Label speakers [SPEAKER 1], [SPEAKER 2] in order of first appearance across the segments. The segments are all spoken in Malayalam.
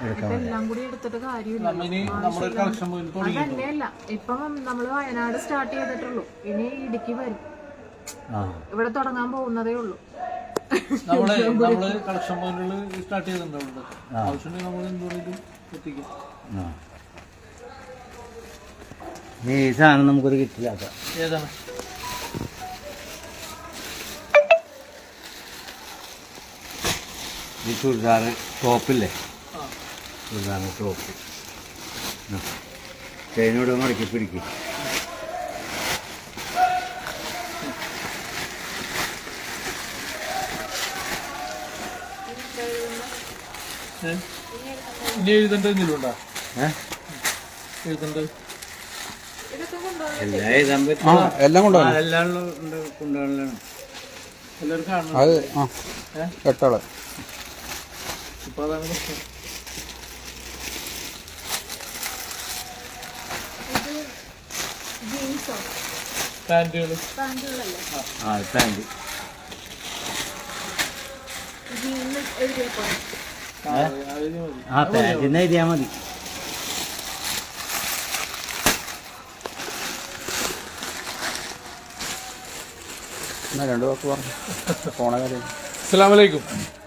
[SPEAKER 1] ഇപ്പൊ എല്ലാം കൂടി എടുത്തിട്ട് കാര്യമില്ല. അതന്നെയല്ല. ഇപ്പം നമ്മൾ വയനാട് സ്റ്റാർട്ട് ചെയ്തിട്ടുള്ളൂ. ഇനി ഇടുക്കി വരും.
[SPEAKER 2] ആ.
[SPEAKER 1] ഇവിടെ തുടങ്ങാൻ പോകുന്നതേ ഉള്ളൂ.
[SPEAKER 3] നമ്മൾ നമ്മൾ കളക്ഷൻ പോയിന്റുകൾ സ്റ്റാർട്ട് ചെയ്തിട്ടുണ്ട് ആവശ്യമുണ്ടെങ്കിൽ നമ്മൾ എന്തുകൊണ്ടും എത്തിക്കും.
[SPEAKER 2] ആ. ഈ സാധനം നമുക്കൊരു
[SPEAKER 3] ഏതാണ്?
[SPEAKER 2] ഈ ചുരിദാറ് ടോപ്പില്ലേ ചുരിദാർ ടോപ്പ് ചേനോട് മടക്കി പിടിക്കും?
[SPEAKER 3] ഇനി എഴുതേണ്ട എന്തെങ്കിലും ഉണ്ടോ
[SPEAKER 2] എല്ലാം
[SPEAKER 4] എല്ലാം കൊണ്ടുപോകണം
[SPEAKER 2] എല്ലാം ഉണ്ട് കൊണ്ടുപോകണം
[SPEAKER 3] എല്ലാവരും കാണണം
[SPEAKER 4] അത്? എട്ടാൾ.
[SPEAKER 3] ഇപ്പൊ അതാണ് പ്രശ്നം
[SPEAKER 1] ഇത് പാന്റുകളല്ലേ?
[SPEAKER 2] ആ. പാന്റ്
[SPEAKER 1] ജീൻസ് എഴുതിയപ്പോ
[SPEAKER 3] അതിന് മതി.
[SPEAKER 2] ആ പാന്റിന് എഴുതിയാൽ മതി.
[SPEAKER 3] അസ്സലാമലൈക്കും.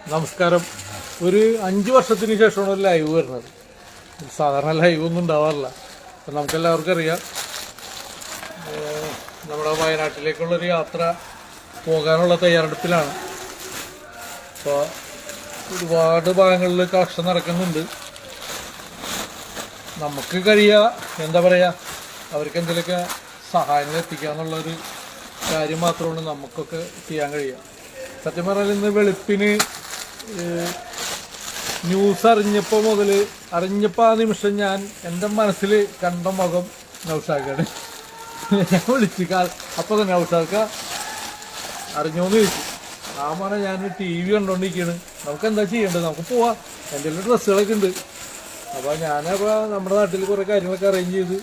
[SPEAKER 3] നമസ്കാരം. ഒരു അഞ്ച് വർഷത്തിന് ശേഷമാണ് ഒരു ലൈവ് വരുന്നത്. സാധാരണ ലൈവ് ഒന്നും ഉണ്ടാവാറില്ല. അപ്പം നമുക്കെല്ലാവർക്കും അറിയാം. നമ്മുടെ വയനാട്ടിലേക്കുള്ളൊരു യാത്ര പോകാനുള്ള തയ്യാറെടുപ്പിലാണ്. അപ്പോൾ ഒരുപാട് ഭാഗങ്ങളിൽ കളക്ഷൻ നടക്കുന്നുണ്ട്. നമുക്ക് കഴിയുക എന്താ പറയുക അവർക്ക് എന്തെങ്കിലുമൊക്കെ സഹായങ്ങൾ എത്തിക്കുക എന്നുള്ളൊരു കാര്യം മാത്രമാണ് നമുക്കൊക്കെ ചെയ്യാൻ കഴിയുക. സത്യം പറഞ്ഞാൽ ഇന്ന് വെളുപ്പിന് ന്യൂസ് അറിഞ്ഞപ്പോൾ മുതൽ അറിഞ്ഞപ്പോൾ ആ നിമിഷം ഞാൻ എന്റെ മനസ്സിൽ കണ്ട മുഖം നൗഷാക്കാണ് ഞാൻ വിളിച്ചു അപ്പൊ തന്നെ നൗഷാക്ക അറിഞ്ഞോന്ന് ചോദിച്ചു. ആ പറഞ്ഞ ഞാൻ ടി വി കണ്ടോണ്ടിരിക്കുകയാണ് നമുക്ക് എന്താ ചെയ്യേണ്ടത്? നമുക്ക് പോവാം. എന്റെ ഡ്രസ്സുകളൊക്കെ ഉണ്ട്. അപ്പോൾ ഞാനപ്പോൾ നമ്മുടെ നാട്ടിൽ കുറേ കാര്യങ്ങളൊക്കെ അറേഞ്ച് ചെയ്ത്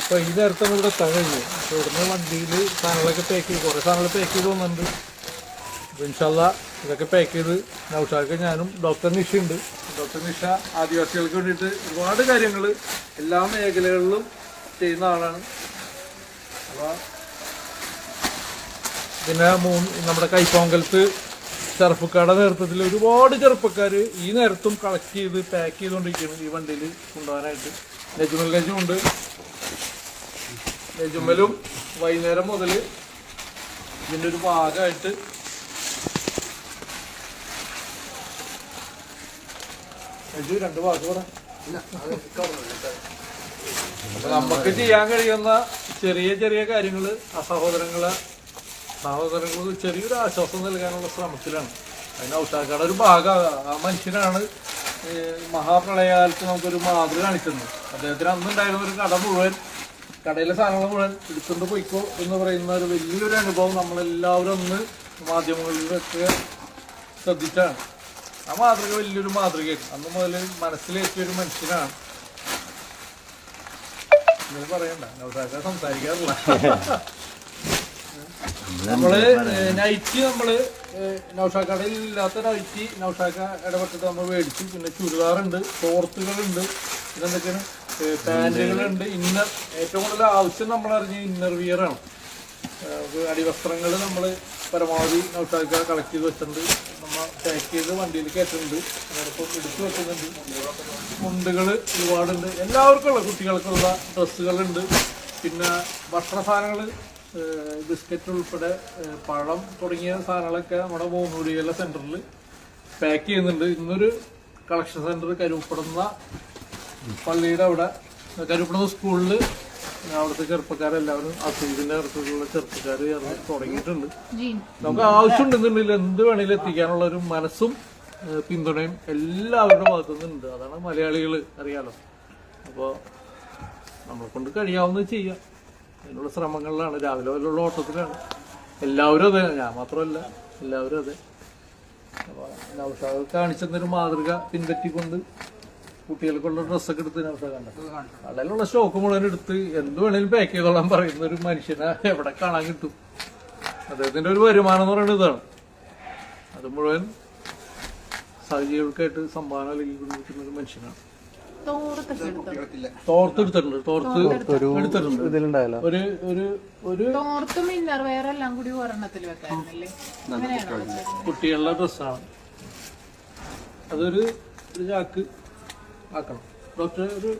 [SPEAKER 3] ഇപ്പോൾ ഈ നേരത്തെ ഇവിടെ എത്താൻ കഴിഞ്ഞു. അപ്പോൾ ഇവിടുന്ന് വണ്ടിയിൽ സാധനങ്ങളൊക്കെ പാക്ക് ചെയ്ത് കുറേ സാധനങ്ങൾ പാക്ക് ചെയ്ത് വന്നിട്ടുണ്ട്. ഇൻഷല്ല ഇതൊക്കെ പാക്ക് ചെയ്ത് നൗഷാക്ക് ഞാനും ഡോക്ടർ നിഷ ഉണ്ട്. ഡോക്ടർ നിഷ ആദിവാസികൾക്ക് വേണ്ടിയിട്ട് ഒരുപാട് കാര്യങ്ങൾ എല്ലാ മേഖലകളിലും ചെയ്യുന്ന ആളാണ്. പിന്നെ മൂന്ന് നമ്മുടെ കൈപ്പൊങ്കലത്ത് ചെറുപ്പക്കാരുടെ നേതൃത്വത്തിൽ ഒരുപാട് ചെറുപ്പക്കാർ ഈ നേരത്തും കളക്ട് ചെയ്ത് പാക്ക് ചെയ്തുകൊണ്ടിരിക്കുകയാണ് ഈ വണ്ടിയിൽ കൊണ്ടുപോകാനായിട്ട്. നെജുമൽ ഗജുമുണ്ട് നെജുമലും വൈകുന്നേരം മുതൽ ഇതിന്റെ ഒരു ഭാഗമായിട്ട് നെജു രണ്ട് ഭാഗം അപ്പൊ നമുക്ക് ചെയ്യാൻ കഴിയുന്ന ചെറിയ ചെറിയ കാര്യങ്ങൾ ആ സഹോദരങ്ങളെ സഹോദരങ്ങൾ ചെറിയൊരു ആശ്വാസം നൽകാനുള്ള ശ്രമത്തിലാണ്. അതിന് ഔഷധക്കാരുടെ ഒരു ഭാഗം ആ മനുഷ്യനാണ് മഹാപ്രളയകാലത്ത് നമുക്കൊരു മാതൃക കാണിക്കുന്നത് അദ്ദേഹത്തിന് അന്നുണ്ടായിരുന്ന ഒരു കട മുഴുവൻ കടയിലെ സാധനങ്ങൾ മുഴുവൻ എടുത്തുകൊണ്ട് പോയിക്കോ എന്ന് പറയുന്ന ഒരു വലിയൊരു അനുഭവം നമ്മളെല്ലാവരും അന്ന് മാധ്യമങ്ങളിലൊക്കെ ശ്രദ്ധിച്ചാണ്. ആ മാതൃക വലിയൊരു മാതൃകയാണ് അന്ന് മുതൽ മനസ്സിലേക്കിയ ഒരു മനുഷ്യനാണ് പറയണ്ട. സംസാരിക്കാറില്ല. നമ്മൾ നൈറ്റ് നമ്മൾ നൗഷാക്കടയിൽ ഇല്ലാത്ത നൈറ്റ് നൗഷാക്ക ഇടപെട്ടിട്ട് നമ്മൾ മേടിച്ചു. പിന്നെ ചുരിദാറുണ്ട് ഷോർട്ടുകളുണ്ട് പിന്നെന്തൊക്കെയാണ് പാന്റുകളുണ്ട് ഇന്നർ ഏറ്റവും കൂടുതൽ ആവശ്യം നമ്മൾ അറിഞ്ഞ ഇന്നർ വിയർ ആണ് അടിവസ്ത്രങ്ങൾ നമ്മൾ പരമാവധി നൗഷാക്ക കളക്ട് ചെയ്ത് വെച്ചിട്ടുണ്ട്. നമ്മൾ പാക്ക് ചെയ്ത് വണ്ടിയിൽ കയറ്റുന്നുണ്ട്. അതോടൊപ്പം എടുത്തു വെക്കുന്നുണ്ട്. മുണ്ടുകൾ ഒരുപാടുണ്ട്. എല്ലാവർക്കും ഉള്ള കുട്ടികൾക്കുള്ള ഡ്രസ്സുകളുണ്ട്. പിന്നെ ഭക്ഷണ സാധനങ്ങൾ ബിസ്ക്കറ്റ് ഉൾപ്പെടെ പഴം തുടങ്ങിയ സാധനങ്ങളൊക്കെ നമ്മുടെ മൂന്നൂടിയുള്ള സെന്ററിൽ പാക്ക് ചെയ്യുന്നുണ്ട്. ഇന്നൊരു കളക്ഷൻ സെന്റർ കരുപ്പെടുന്ന പള്ളിയുടെ അവിടെ കരുപ്പെടുന്ന സ്കൂളിൽ അവിടുത്തെ ചെറുപ്പക്കാരെല്ലാവരും അസീദിന്റെ അടുത്തുള്ള ചെറുപ്പക്കാർ തുടങ്ങിയിട്ടുണ്ട്. നമുക്ക് ആവശ്യമുണ്ടെന്നുണ്ടെങ്കിൽ എന്ത് വേണേലും എത്തിക്കാനുള്ള ഒരു മനസ്സും പിന്തുണയും എല്ലാവരുടെ ഭാഗത്തു നിന്നുണ്ട്. അതാണ് മലയാളികൾ അറിയാലോ. അപ്പോൾ നമ്മളെ കൊണ്ട് കഴിയാവുന്നത് ചെയ്യാം. അതിനുള്ള ശ്രമങ്ങളിലാണ്. രാവിലെ വല്ലുള്ള ഓട്ടത്തിലാണ്. എല്ലാവരും അതെ. ഞാൻ മാത്രമല്ല. എല്ലാവരും അതെ. അപ്പോൾ നൗഷാദ് കാണിച്ചെന്നൊരു മാതൃക പിൻപറ്റിക്കൊണ്ട് കുട്ടികൾക്കുള്ള ഡ്രസ്സൊക്കെ എടുത്ത് കടയിലുള്ള സ്റ്റോക്ക് മുഴുവൻ എടുത്ത് എന്ത് വേണേലും പാക്ക് ചെയ്തോളാൻ പറയുന്ന ഒരു മനുഷ്യനെ എവിടെ കാണാൻ കിട്ടും? അദ്ദേഹത്തിന്റെ ഒരു വരുമാനം എന്ന് പറയുന്നത് ഇതാണ്. അത് മുഴുവൻ സഹജീവികൾക്കായിട്ട് സംഭാവന നൽകിക്കൊണ്ടിരിക്കുന്ന ഒരു മനുഷ്യനാണ് തോർത്ത് എടുത്തിട്ടുണ്ട്.
[SPEAKER 4] ഇതിലുണ്ടായല്ലോ
[SPEAKER 3] ഒരു ഒരു ഒരു
[SPEAKER 1] തോർത്തും ഇന്നർ വേറെ എല്ലാം കൂടി ഒരെണ്ണത്തിൽ വെക്കായിരുന്നല്ലേ അങ്ങനെയാണോ? വെച്ചേക്കുന്നത്?
[SPEAKER 3] കുട്ടികളുടെ ഡ്രസ്സാണ്. അതൊരു ഒരു ചാക്ക്. ആക്കണം. ഡോക്ടർ ഒരു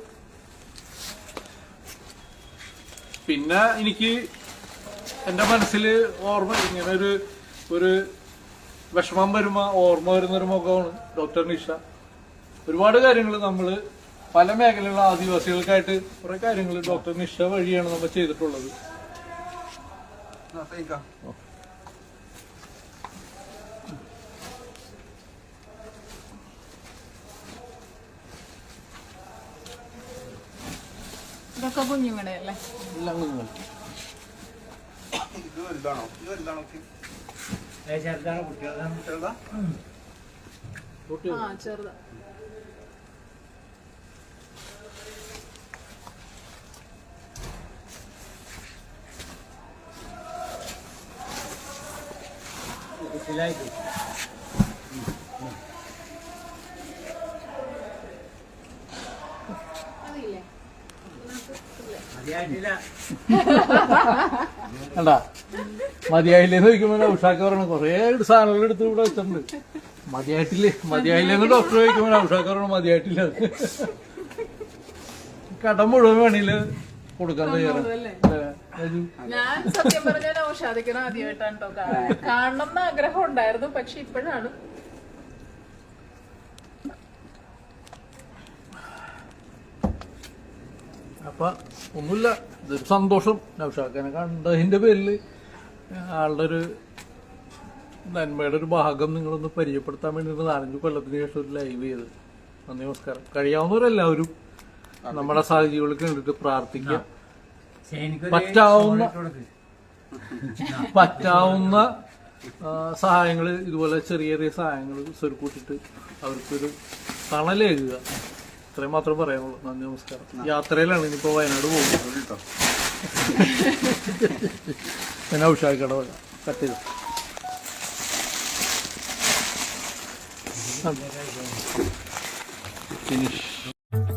[SPEAKER 3] പിന്നെ എനിക്ക് എന്റെ മനസ്സിൽ ഓർമ്മ ഇങ്ങനെ ഒരു ഒരു വിഷമം വരുമ ഓർമ്മ വരുന്നൊരു മുഖമാണ് ഡോക്ടർ നിഷ. ഒരുപാട് കാര്യങ്ങൾ നമ്മൾ പല മേഖലയിലുള്ള ആദിവാസികൾക്കായിട്ട് കുറെ കാര്യങ്ങൾ ഡോക്ടർ നിഷ വഴിയാണ് നമ്മൾ ചെയ്തിട്ടുള്ളത്.
[SPEAKER 1] ഇതൊക്കെ കുഞ്ഞുങ്ങളുടെ അല്ലേ?
[SPEAKER 3] എല്ലാം കുഞ്ഞുങ്ങൾ. കുട്ടികൾ
[SPEAKER 1] ആ ചെറുതാ. അതില്ലേ
[SPEAKER 3] കണ്ടാ മതിയായില്ലേന്ന് ചോദിക്കുമ്പോ ഉഷാക്ക് പറയണം. കൊറേ സാധനങ്ങൾ എടുത്ത് ഇവിടെ വെച്ചിട്ടുണ്ട്. മതിയായിട്ടില്ലേ? മതിയായില്ലെന്ന് ഡോക്ടർ ചോദിക്കുമ്പോ ഉഷാക്ക് പറയണം മതിയായിട്ടില്ല. കടം മുഴുവൻ വേണില്ല കൊടുക്കാൻ
[SPEAKER 1] അല്ലേ?
[SPEAKER 3] അല്ലേ?
[SPEAKER 1] ഞാൻ സത്യം പറഞ്ഞാൽ ഔഷാദിക്കണം ആദ്യമായിട്ടാണ് കേട്ടോ കാണണം എന്ന് ആഗ്രഹം ഉണ്ടായിരുന്നു പക്ഷെ ഇപ്പോഴാണ്
[SPEAKER 3] അപ്പൊ ഒന്നുമില്ല ഇതൊരു സന്തോഷം. നൗഷാക്കനെ കണ്ടതിന്റെ പേരിൽ ആളുടെ ഒരു നന്മയുടെ ഒരു ഭാഗം നിങ്ങളൊന്ന് പരിചയപ്പെടുത്താൻ വേണ്ടിയിട്ട് നാലഞ്ച് കൊല്ലത്തിന് ശേഷം ഒരു ലൈവ് ചെയ്ത്. നന്ദി നമസ്കാരം. കഴിയാവുന്നവരെല്ലാവരും നമ്മുടെ സാഹചര്യങ്ങൾക്ക് കണ്ടിട്ട് പ്രാർത്ഥിക്കുക. പറ്റാവുന്ന പറ്റാവുന്ന സഹായങ്ങൾ ഇതുപോലെ ചെറിയ ചെറിയ സഹായങ്ങൾ സ്വരുക്കൂട്ടിട്ട് അവർക്കൊരു തണലേകുക. ഇത്രയും മാത്രമേ പറയാനുള്ളൂ. നന്ദി നമസ്കാരം. യാത്രയിലാണ് ഇനിയിപ്പോ വയനാട് പോകുന്നത്. ഞാൻ ഉഷാക്കട കട്ട് ചെയ്തു.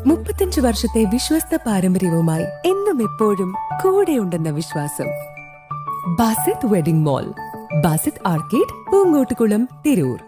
[SPEAKER 5] മുപ്പത്തഞ്ച് വർഷത്തെ വിശ്വസ്ത പാരമ്പര്യവുമായി എന്നും എപ്പോഴും കൂടെയുണ്ടെന്ന വിശ്വാസം. Basith wedding mall. Basith arcade Poonkottukulam Tirur.